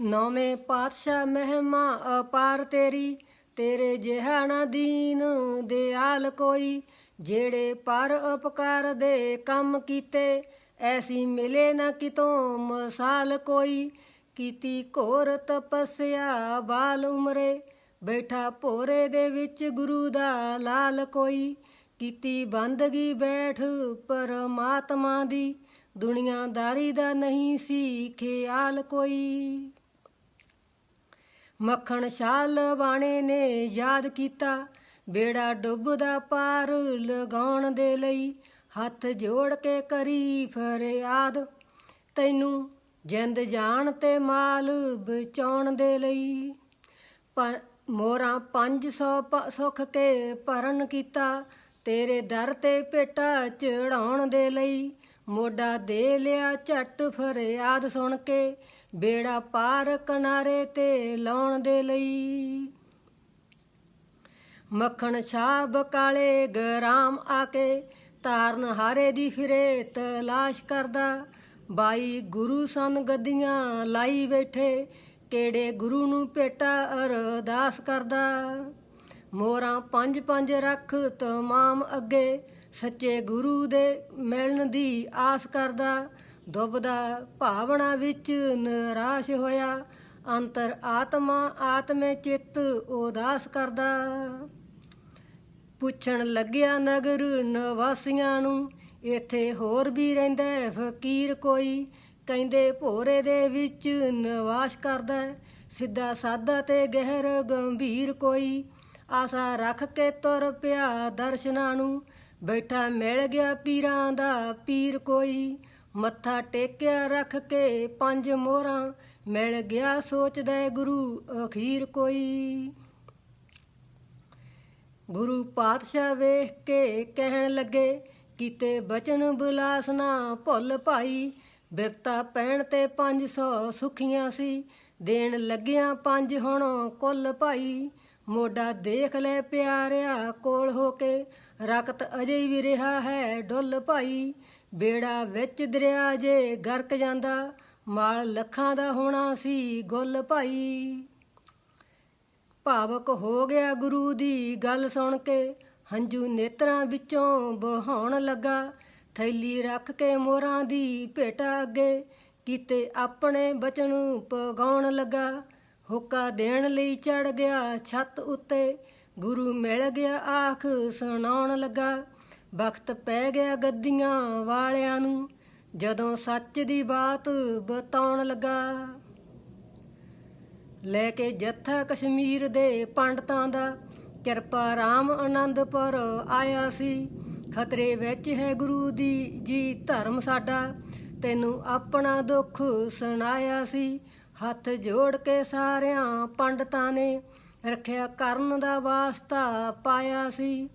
ਨੌਵੇਂ ਪਾਤਸ਼ਾਹ ਮਹਿਮਾ ਅਪਾਰ ਤੇਰੀ, ਤੇਰੇ ਜਿਹਾ ਨਾ ਦੀਨ ਦਿਆਲ ਕੋਈ, ਜਿਹੜੇ ਪਰ ਉਪਕਾਰ ਦੇ ਕੰਮ ਕੀਤੇ, ਐਸੀ ਮਿਲੇ ਨਾ ਕਿਤੋਂ ਮਸਾਲ ਕੋਈ। ਕੀਤੀ ਘੋਰ ਤਪੱਸਿਆ ਬਾਲ ਉਮਰੇ, ਬੈਠਾ ਭੋਰੇ ਦੇ ਵਿੱਚ ਗੁਰੂ ਦਾ ਲਾਲ ਕੋਈ। ਕੀਤੀ ਬੰਦਗੀ ਬੈਠ ਪਰਮਾਤਮਾ ਦੀ, ਦੁਨੀਆਦਾਰੀ ਦਾ ਨਹੀਂ ਸੀ ਖਿਆਲ ਕੋਈ। ਮੱਖਣ ਸ਼ਾਲ ਬਾਣੇ ਨੇ ਯਾਦ ਕੀਤਾ। ਬੇੜਾ ਡੁੱਬਦਾ ਪਾਰ ਲਗਾਉਣ ਦੇ ਲਈ ਹੱਥ ਜੋੜ ਕੇ ਕਰੀ ਫਰਿਆਦ। ਤੈਨੂੰ ਜਿੰਦ ਜਾਨ ਤੇ ਮਾਲ ਬਚਾਉਣ ਦੇ ਲਈ ਪ- ਮੋਰਾਂ 500 ਪ- ਸੁੱਖ ਕੇ ਭਰਨ ਕੀਤਾ। ਤੇਰੇ ਦਰ ਤੇ ਪੇਟਾ ਚੜਾਉਣ ਦੇ ਲਈ ਮੋਢਾ ਦੇ ਲਿਆ ਝੱਟ ਫਰਿਆਦ ਸੁਣ ਕੇ ਬੇੜਾ ਪਾਰ ਕਿਨਾਰੇ ਤੇ ਲਾਉਣ ਦੇ ਲਈ। ਮੱਖਣ ਛਾ ਬਕਾਲੇ ਗਰਾਮ ਆ ਕੇ ਤਾਰਨ ਹਾਰੇ ਦੀ ਫਿਰੇ ਤਲਾਸ਼ ਕਰਦਾ। ਬਾਈ ਗੁਰੂ ਸਨ ਗੱਦੀਆਂ ਲਾਈ ਬੈਠੇ, ਕਿਹੜੇ ਗੁਰੂ ਨੂੰ ਭੇਟਾ ਅਰਦਾਸ ਕਰਦਾ। ਮੋਰਾਂ ਪੰਜ ਪੰਜ ਰੱਖ ਤਮਾਮ ਅੱਗੇ, ਸੱਚੇ ਗੁਰੂ ਦੇ ਮਿਲਣ ਦੀ ਆਸ ਕਰਦਾ। ਦੁਬਦਾ ਭਾਵਨਾ ਵਿੱਚ ਨਿਰਾਸ਼ ਹੋਇਆ। ਅੰਤਰ ਆਤਮਾ ਆਤਮੇ ਚਿੱਤ ਉਦਾਸ ਕਰਦਾ। ਪੁੱਛਣ ਲੱਗਿਆ ਨਗਰ ਨਿਵਾਸੀਆਂ ਨੂੰ, ਇੱਥੇ ਹੋਰ ਵੀ ਰਹਿੰਦਾ ਫਕੀਰ ਕੋਈ? ਕਹਿੰਦੇ, ਭੋਰੇ ਦੇ ਵਿੱਚ ਨਿਵਾਸ ਕਰਦਾ ਸਿੱਧਾ ਸਾਦਾ ਤੇ ਗਹਿਰ ਗੰਭੀਰ ਕੋਈ? ਆਸਾ ਰੱਖ ਕੇ ਤੁਰ ਪਿਆ ਦਰਸ਼ਨਾਂ ਨੂੰ। ਬੈਠਾ ਮਿਲ ਗਿਆ ਪੀਰਾਂ ਦਾ ਪੀਰ ਕੋਈ। ਮੱਥਾ ਟੇਕਿਆ ਰੱਖ ਕੇ ਪੰਜ ਮੋਹਰਾਂ, ਮਿਲ ਗਿਆ ਸੋਚਦਾ ਗੁਰੂ ਅਖੀਰ ਕੋਈ। ਗੁਰੂ ਪਾਤਸ਼ਾਹ ਵੇਖ ਕੇ ਕਹਿਣ ਲੱਗੇ, ਕੀਤੇ ਬਚਨ ਬੁਲਾਸ ਨਾ ਭੁੱਲ ਭਾਈ। ਬਿਪਤਾ ਪੈਣ ਤੇ 500 ਸੁਖੀਆਂ ਸੀ, ਦੇਣ ਲੱਗਿਆ ਪੰਜ ਹੁਣ ਕੁੱਲ ਭਾਈ। ਮੋਢਾ ਦੇਖ ਲੈ ਪਿਆਰਿਆ ਕੋਲ ਹੋ ਕੇ, ਰਕਤ ਅਜੇ ਵੀ ਰਿਹਾ ਹੈ ਡੁੱਲ ਭਾਈ। ਬੇੜਾ ਵਿੱਚ ਦਰਿਆ ਜੇ ਗਰਕ ਜਾਂਦਾ, ਮਾਲ ਲੱਖਾਂ ਦਾ ਹੋਣਾ ਸੀ ਗੁੱਲ ਭਾਈ। ਭਾਵਕ ਹੋ ਗਿਆ ਗੁਰੂ ਦੀ ਗੱਲ ਸੁਣ ਕੇ, ਹੰਝੂ ਨੇਤਰਾਂ ਵਿੱਚੋਂ ਬਹਾਉਣ ਲੱਗਾ। ਥੈਲੀ ਰੱਖ ਕੇ ਮੋਰਾਂ ਦੀ ਭੇਟਾ ਅੱਗੇ, ਕੀਤੇ ਆਪਣੇ ਬਚਨ ਪਗਾਉਣ ਲੱਗਾ। ਹੁੱਕਾ ਦੇਣ ਲਈ ਚੜ ਗਿਆ ਛੱਤ ਉੱਤੇ, ਗੁਰੂ ਮਿਲ ਗਿਆ ਆਖ ਸੁਣਾਉਣ ਲੱਗਾ। ਵਕਤ ਪੈ ਗਿਆ ਗੱਦੀਆਂ ਵਾਲਿਆਂ ਨੂੰ, ਜਦੋਂ ਸੱਚ ਦੀ ਬਾਤ ਬਤਾਉਣ ਲੱਗਾ। ਲੈ ਕੇ ਜੱਥਾ ਕਸ਼ਮੀਰ ਦੇ ਪੰਡਤਾਂ ਦਾ ਕਿਰਪਾ ਰਾਮ ਆਨੰਦਪੁਰ ਆਇਆ ਸੀ। ਖਤਰੇ ਵਿੱਚ ਹੈ ਗੁਰੂ ਦੀ ਜੀ ਧਰਮ ਸਾਡਾ, ਤੈਨੂੰ ਆਪਣਾ ਦੁੱਖ ਸੁਣਾਇਆ ਸੀ। ਹੱਥ ਜੋੜ ਕੇ ਸਾਰਿਆਂ ਪੰਡਤਾਂ ਨੇ ਰੱਖਿਆ ਕਰਨ ਦਾ ਵਾਸਤਾ ਪਾਇਆ ਸੀ।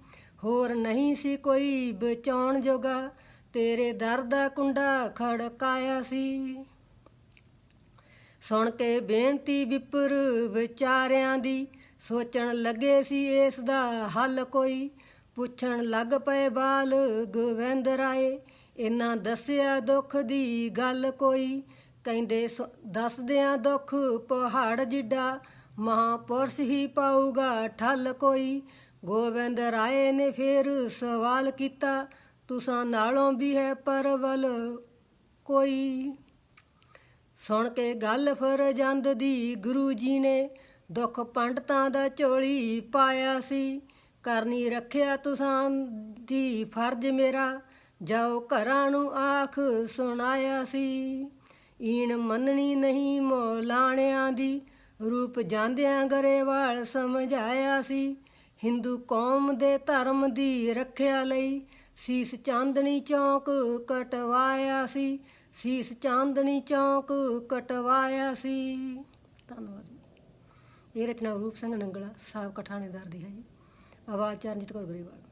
ਹੋਰ ਨਹੀਂ ਸੀ ਕੋਈ ਬਚਾਉਣ ਜੋਗਾ, ਤੇਰੇ ਦਰ ਦਾ ਕੁੰਡਾ ਖੜਕਾਇਆ ਸੀ। ਸੁਣ ਕੇ ਬੇਨਤੀ ਵਿਪਰ ਵਿਚਾਰਿਆਂ ਦੀ, ਸੋਚਣ ਲੱਗੇ ਸੀ ਇਸ ਦਾ ਹੱਲ ਕੋਈ। ਪੁੱਛਣ ਲੱਗ ਪਏ ਬਾਲ ਗੋਵਿੰਦ ਰਾਏ, ਇਹਨਾਂ ਦੱਸਿਆ ਦੁੱਖ ਦੀ ਗੱਲ ਕੋਈ। ਕਹਿੰਦੇ ਸ- ਦੱਸਦਿਆਂ ਦੁੱਖ ਪਹਾੜ ਜਿੱਡਾ, ਮਹਾਪੁਰਸ਼ ਹੀ ਪਾਊਗਾ ਠੱਲ ਕੋਈ। ਗੋਬਿੰਦ ਰਾਏ ਨੇ ਫੇਰ ਸਵਾਲ ਕੀਤਾ, ਤੁਸਾਂ ਨਾਲੋਂ ਵੀ ਹੈ ਪਰਵਲ ਕੋਈ? ਸੁਣ ਕੇ ਗੱਲ ਫਰਜੰਦ ਦੀ ਗੁਰੂ ਜੀ ਨੇ ਦੁੱਖ ਪੰਡਤਾਂ ਦਾ ਝੋਲੀ ਪਾਇਆ ਸੀ ਕਰਨੀ ਰੱਖਿਆ ਤੁਸਾਂ ਦੀ ਫਰਜ਼ ਮੇਰਾ, ਜਾਓ ਘਰਾਂ ਨੂੰ ਆਖ ਸੁਣਾਇਆ ਸੀ। ਈਣ ਮੰਨਣੀ ਨਹੀਂ ਮੋਲਾਣਿਆਂ ਦੀ, ਰੂਪ ਜਾਂਦਿਆਂ ਗਰੇਵਾਲ ਸਮਝਾਇਆ ਸੀ ਹਿੰਦੂ ਕੌਮ ਦੇ ਧਰਮ ਦੀ ਰੱਖਿਆ ਲਈ ਸੀਸ ਚਾਂਦਨੀ ਚੌਕ ਕਟਵਾਇਆ ਸੀ। ਸੀਸ ਚਾਂਦਨੀ ਚੌਕ ਕਟਵਾਇਆ ਸੀ। ਧੰਨਵਾਦ ਜੀ। ਇਹ ਰਚਨਾ ਰੂਪ ਸਿੰਘ ਨੰਗਲਾ ਸਾਬਕਾ ਥਾਣੇਦਾਰ ਦੀ ਹੈ ਜੀ। ਆਵਾਜ਼ ਚਰਨਜੀਤ ਕੌਰ ਗਰੇਵਾਲ।